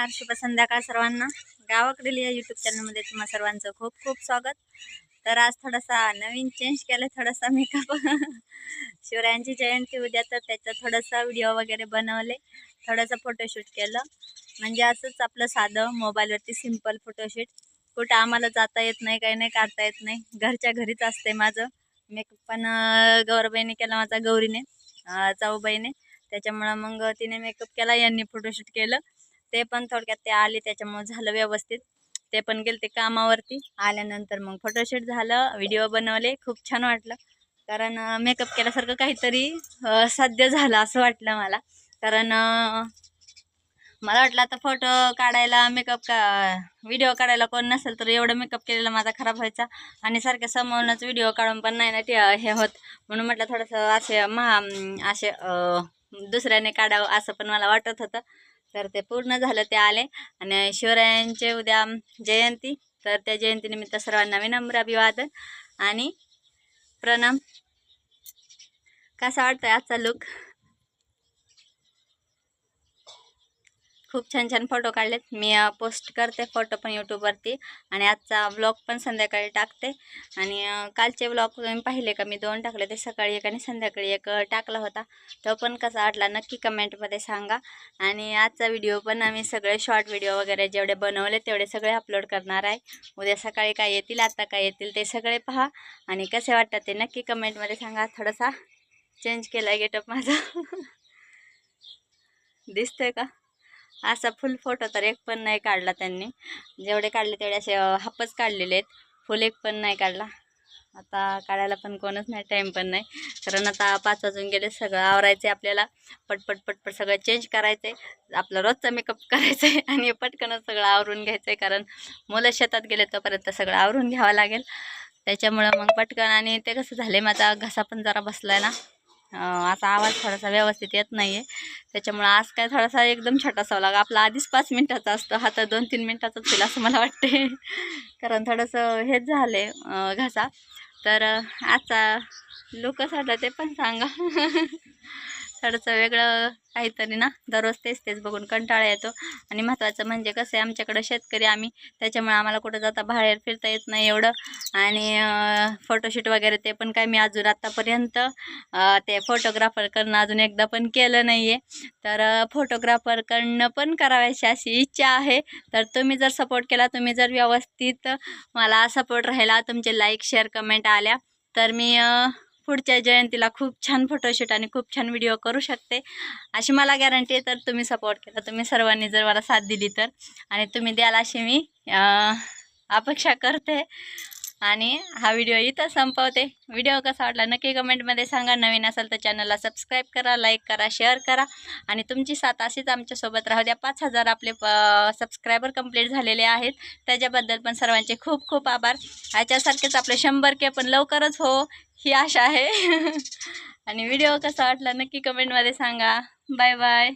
नमस्कार शुभ संध्याकाळ सर्वांना. गावाकडील या यूट्यूब चॅनलमध्ये तुम्हा सर्वांचं खूप खूप स्वागत. तर आज थोडासा नवीन चेंज केलं थोडासा मेकअप शिवरायांची जयंती उद्या तर त्याचा थोडंसं व्हिडिओ वगैरे बनवले. थोडंसं फोटोशूट केलं. म्हणजे असंच आपलं साधं मोबाईलवरती सिंपल फोटोशूट कुठं आम्हाला जाता येत नाही काही नाही काढता येत नाही. घरच्या घरीच असते माझं. मेकअप पण गौरबाईने केला माझा गौरीने अं, जाऊबाईने. त्याच्यामुळं मग तिने मेकअप केला यांनी फोटोशूट केलं. ते पण थोडक्यात ते आले त्याच्यामुळं झालं व्यवस्थित. ते पण गेले ते कामावरती. आल्यानंतर मग फोटोशूट झालं व्हिडिओ बनवले. खूप छान वाटलं. कारण मेकअप केल्यासारखं काहीतरी साध्य झालं असं वाटलं मला. कारण मला वाटलं आता फोटो काढायला मेकअप का व्हिडिओ काढायला कोण नसेल तर एवढं मेकअप केलेला माझा खराब व्हायचा. आणि सारख्या समोरूनच व्हिडिओ काढून पण नाही ना ते हे होत. म्हणून म्हटलं थोडंसं असे महा असे दुसऱ्याने काढावं असं पण मला वाटत होतं. तर ते पूर्ण झालं ते आले. आणि शिवरायांचे उद्या जयंती तर त्या जयंतीनिमित्त सर्वांना विनम्र अभिवादन आणि प्रणाम. कसा वाटतं आजचा लुक खूप छान छान फोटो काढलेत. मी पोस्ट करते फोटो पण यूट्यूबवरती आणि आजचा ब्लॉग पण संध्याकाळी टाकते. आणि कालचे ब्लॉग तुम्ही पाहिले का? मी दोन टाकले ते सकाळी एक आणि संध्याकाळी एक टाकला होता. तो पण कसा वाटला नक्की कमेंटमध्ये सांगा. आणि आजचा व्हिडिओ पण आम्ही सगळे शॉर्ट व्हिडिओ वगैरे जेवढे बनवले तेवढे सगळे अपलोड करणार आहे. उद्या सकाळी काय येतील आता काय येतील ते सगळे पहा. आणि कसे वाटतात ते नक्की कमेंटमध्ये सांगा. थोडासा चेंज केला गेटअप माझा. दिसतोय का? असा फुल फोटो तर एक पण नाही काढला त्यांनी. जेवढे काढले तेवढे असे हापच काढलेले आहेत. फुल एक पण नाही काढला. आता काढायला पण कोणच नाही टाईम पण नाही. कारण आता पाच वाजून गेले सगळं आवरायचं आहे आपल्याला. पटपट पटपट सगळं चेंज करायचं आहे आपला रोजचा मेकअप करायचा आहे आणि पटकनच सगळं आवरून घ्यायचं आहे कारण मुलं शेतात गेले तोपर्यंत सगळं आवरून घ्यावं लागेल. त्याच्यामुळं मग पटकन आणि ते कसं झालं माझा घसा पण जरा बसला आहे ना. असा आवाज थोडासा व्यवस्थित येत नाही आहे त्याच्यामुळं आज काय थोडासा एकदम छोटासा लागा आपला आधीच पाच मिनटाचा असतो. हा तर दोन तीन मिनटाचाच होईल असं मला वाटते कारण थोडंसं हेच झालं आहे घसा. तर आजचा लुकच वाटलं ते पण सांगा. थोडंसं वेगळं काहीतरी ना? दररोज तेच तेच बघून कंटाळा येतो. आणि महत्त्वाचं म्हणजे कसं आहे आमच्याकडं शेतकरी आम्ही त्याच्यामुळे आम्हाला कुठं जाता बाहेर फिरता येत नाही एवढं. आणि फोटोशूट वगैरे ते पण काय मी अजून आत्तापर्यंत ते फोटोग्राफरकडनं अजून एकदा पण केलं नाही आहे तर फोटोग्राफरकडनं पण करावायची अशी इच्छा आहे. तर तुम्ही जर सपोर्ट केला तुम्ही जर व्यवस्थित मला सपोर्ट राहिला तुमचे लाईक शेअर कमेंट आल्या तर मी पुढच्या जयंतीला खूप छान फोटोशूट आणि खूप छान व्हिडिओ करू शकते. अशी मला गॅरंटी आहे तर तुम्ही सपोर्ट केला तुम्ही सर्वांनी जर मला साथ दिली तर. आणि तुम्ही द्याल अशी मी अपेक्षा करते. आणि हा व्हिडिओ इथं संपवते. व्हिडिओ कसा वाटला नक्की कमेंटमध्ये सांगा. नवीन असेल तर चॅनलला सबस्क्राईब करा लाईक करा शेअर करा. आणि तुमची साथ अशीच आमच्यासोबत राहू द्या. पाच हजार आपले सबस्क्रायबर कंप्लीट झालेले आहेत. त्याच्याबद्दल पण सर्वांचे खूप खूप आभार. ह्याच्यासारखेच आपले शंभर के पण लवकरच हो ही आशा आहे. आणि व्हिडिओ कसा वाटला नक्की कमेंटमध्ये सांगा. Bye bye